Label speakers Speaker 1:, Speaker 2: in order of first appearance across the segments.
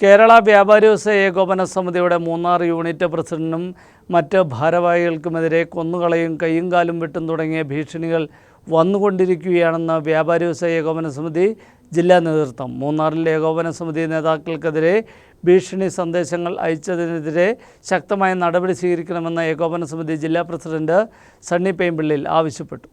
Speaker 1: കേരള വ്യാപാരി വ്യവസായ ഏകോപന സമിതിയുടെ മൂന്നാർ യൂണിറ്റ് പ്രസിഡന്റിനും മറ്റ് ഭാരവാഹികൾക്കുമെതിരെ കൊന്നുകളയും കയ്യും കാലും വെട്ടും തുടങ്ങിയ ഭീഷണികൾ വന്നുകൊണ്ടിരിക്കുകയാണെന്ന് വ്യാപാരി വ്യവസായ ഏകോപന സമിതി ജില്ലാ നേതൃത്വം. മൂന്നാറിൽ ഏകോപന സമിതി നേതാക്കൾക്കെതിരെ ഭീഷണി സന്ദേശങ്ങൾ അയച്ചതിനെതിരെ ശക്തമായ നടപടി സ്വീകരിക്കണമെന്ന് ഏകോപന സമിതി ജില്ലാ പ്രസിഡന്റ് സണ്ണി പേമ്പിള്ളിൽ ആവശ്യപ്പെട്ടു.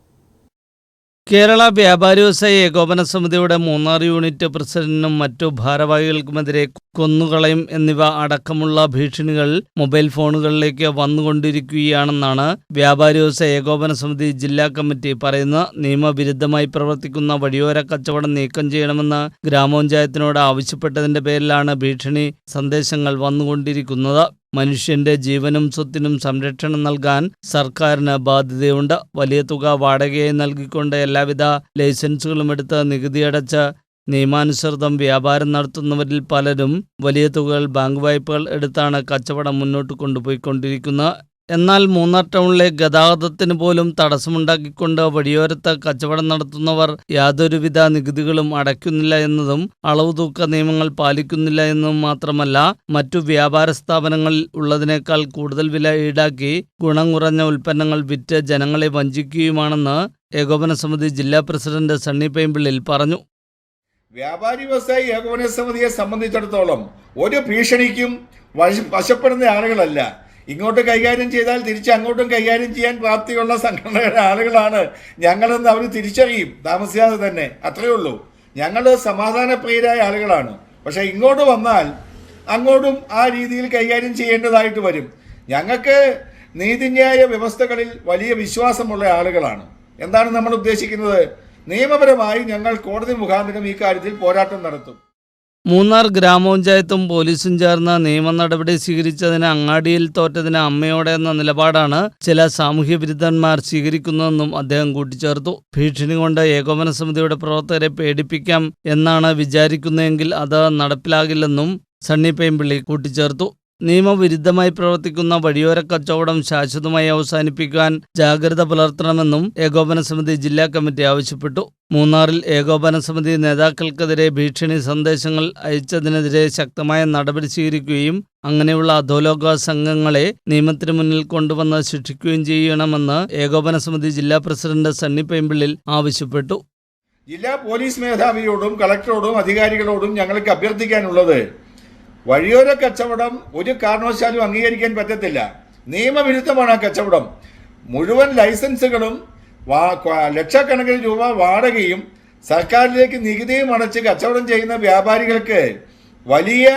Speaker 1: കേരള വ്യാപാരി വ്യവസായ ഏകോപന സമിതിയുടെ മൂന്നാർ യൂണിറ്റ് പ്രസിഡന്റിനും മറ്റു ഭാരവാഹികൾക്കുമെതിരെ കൊന്നുകളയും എന്നിവ അടക്കമുള്ള ഭീഷണികൾ മൊബൈൽ ഫോണുകളിലേക്ക് വന്നുകൊണ്ടിരിക്കുകയാണെന്നാണ് വ്യാപാരി വ്യവസായ ഏകോപന സമിതി ജില്ലാ കമ്മിറ്റി പറയുന്നത് നിയമവിരുദ്ധമായി പ്രവർത്തിക്കുന്ന വഴിയോര കച്ചവടം നീക്കം ചെയ്യണമെന്ന് ഗ്രാമപഞ്ചായത്തിനോട് ആവശ്യപ്പെട്ടതിന്റെ പേരിലാണ് ഭീഷണി സന്ദേശങ്ങൾ വന്നുകൊണ്ടിരിക്കുന്നത്. മനുഷ്യന്റെ ജീവനും സ്വത്തിനും സംരക്ഷണം നൽകാൻ സർക്കാരിന് ബാധ്യതയുണ്ട്. വലിയ തുക വാടകയായി നൽകിക്കൊണ്ട് എല്ലാവിധ ലൈസൻസുകളും എടുത്ത് നികുതി അടച്ച് നിയമാനുസൃതം വ്യാപാരം നടത്തുന്നവരിൽ പലരും വലിയ തുകകൾ ബാങ്ക് വായ്പകൾ എടുത്താണ് കച്ചവടം മുന്നോട്ട് കൊണ്ടുപോയിക്കൊണ്ടിരിക്കുന്നത്. എന്നാൽ മൂന്നാർ ടൗണിലെ ഗതാഗതത്തിന് പോലും തടസ്സമുണ്ടാക്കിക്കൊണ്ട് വഴിയോരത്ത് കച്ചവടം നടത്തുന്നവർ യാതൊരുവിധ നികുതികളും അടയ്ക്കുന്നില്ല എന്നതും അളവ് തൂക്ക നിയമങ്ങൾ പാലിക്കുന്നില്ല എന്നതും മാത്രമല്ല മറ്റു വ്യാപാര സ്ഥാപനങ്ങളിൽ ഉള്ളതിനേക്കാൾ കൂടുതൽ വില ഈടാക്കി ഗുണം കുറഞ്ഞ ഉൽപ്പന്നങ്ങൾ വിറ്റ് ജനങ്ങളെ വഞ്ചിക്കുകയുമാണെന്ന് ഏകോപന സമിതി ജില്ലാ പ്രസിഡന്റ് സണ്ണി പൈമ്പിള്ളിൽ പറഞ്ഞു.
Speaker 2: വ്യാപാരി വ്യവസായി ഏകോപന സമിതിയെ സംബന്ധിച്ചിടത്തോളം ഒരു ഭീഷണിക്കും വശപ്പെടുന്ന ആളുകളല്ല. ഇങ്ങോട്ട് കൈകാര്യം ചെയ്താൽ തിരിച്ച് അങ്ങോട്ടും കൈകാര്യം ചെയ്യാൻ പ്രാപ്തിയുള്ള സംഘടനയുടെ ആളുകളാണ്. ഞങ്ങളെന്ന് അവർ തിരിച്ചറിയും. താമസിയാതെ തന്നെ. അത്രയേ ഉള്ളൂ. ഞങ്ങൾ സമാധാനപ്രിയരായ ആളുകളാണ്. പക്ഷേ ഇങ്ങോട്ട് വന്നാൽ അങ്ങോട്ടും ആ രീതിയിൽ കൈകാര്യം ചെയ്യേണ്ടതായിട്ട് വരും. ഞങ്ങൾക്ക് നീതിന്യായ വ്യവസ്ഥകളിൽ വലിയ വിശ്വാസമുള്ള ആളുകളാണ്. എന്താണ് നമ്മൾ ഉദ്ദേശിക്കുന്നത്? നിയമപരമായി ഞങ്ങൾ കോടതി മുഖാന്തരം ഈ കാര്യത്തിൽ പോരാട്ടം നടത്തും.
Speaker 1: മൂന്നാർ ഗ്രാമപഞ്ചായത്തും പോലീസും ചേർന്ന് നിയമ നടപടി സ്വീകരിച്ചതിന് അങ്ങാടിയിൽ തോറ്റതിന് അമ്മയോടെ എന്ന നിലപാടാണ് ചില സാമൂഹ്യ വിരുദ്ധന്മാർ സ്വീകരിക്കുന്നതെന്നും അദ്ദേഹം കൂട്ടിച്ചേർത്തു. ഭീഷണി കൊണ്ട് ഏകോപന സമിതിയുടെ പ്രവർത്തകരെ പേടിപ്പിക്കാം എന്നാണ് വിചാരിക്കുന്നതെങ്കിൽ അത് നടപ്പിലാകില്ലെന്നും സണ്ണി പെയ്മ്പിള്ളി കൂട്ടിച്ചേർത്തു. നിയമവിരുദ്ധമായി പ്രവർത്തിക്കുന്ന വഴിയോര കച്ചവടം ശാശ്വതമായി അവസാനിപ്പിക്കാൻ ജാഗ്രത പുലർത്തണമെന്നും ഏകോപന സമിതി ജില്ലാ കമ്മിറ്റി ആവശ്യപ്പെട്ടു. മൂന്നാറിൽ ഏകോപന സമിതി നേതാക്കൾക്കെതിരെ ഭീഷണി സന്ദേശങ്ങൾ അയച്ചതിനെതിരെ ശക്തമായ നടപടി സ്വീകരിക്കുകയും അങ്ങനെയുള്ള അധോലോക സംഘങ്ങളെ നിയമത്തിന് മുന്നിൽ കൊണ്ടുവന്ന് ശിക്ഷിക്കുകയും ചെയ്യണമെന്ന് ഏകോപന സമിതി ജില്ലാ പ്രസിഡന്റ് സണ്ണി പെമ്പിളിൽ ആവശ്യപ്പെട്ടു.
Speaker 2: ജില്ലാ പോലീസ് മേധാവിയോടും കളക്ടറോടും അധികാരികളോടും ഞങ്ങൾക്ക് അഭ്യർത്ഥിക്കാനുള്ളത് വഴിയോര കച്ചവടം ഒരു കാരണവശാലും അംഗീകരിക്കാൻ പറ്റത്തില്ല. നിയമവിരുദ്ധമാണ് ആ കച്ചവടം. മുഴുവൻ ലൈസൻസുകളും ലക്ഷക്കണക്കിന് രൂപ വാടകയും സർക്കാരിലേക്ക് നികുതിയും അടച്ച് കച്ചവടം ചെയ്യുന്ന വ്യാപാരികൾക്ക് വലിയ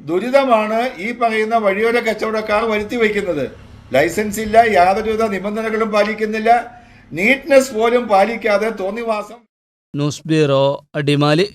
Speaker 2: ദുരിതമാണ് ഈ പറയുന്ന വഴിയോര കച്ചവടക്കാർ വരുത്തി വയ്ക്കുന്നത്. ലൈസൻസ് ഇല്ല യാതൊരുവിധ നിബന്ധനകളും പാലിക്കുന്നില്ല നീറ്റ്നെസ് പോലും പാലിക്കാതെ തോന്നിവാസം.
Speaker 1: News bureau Adimali.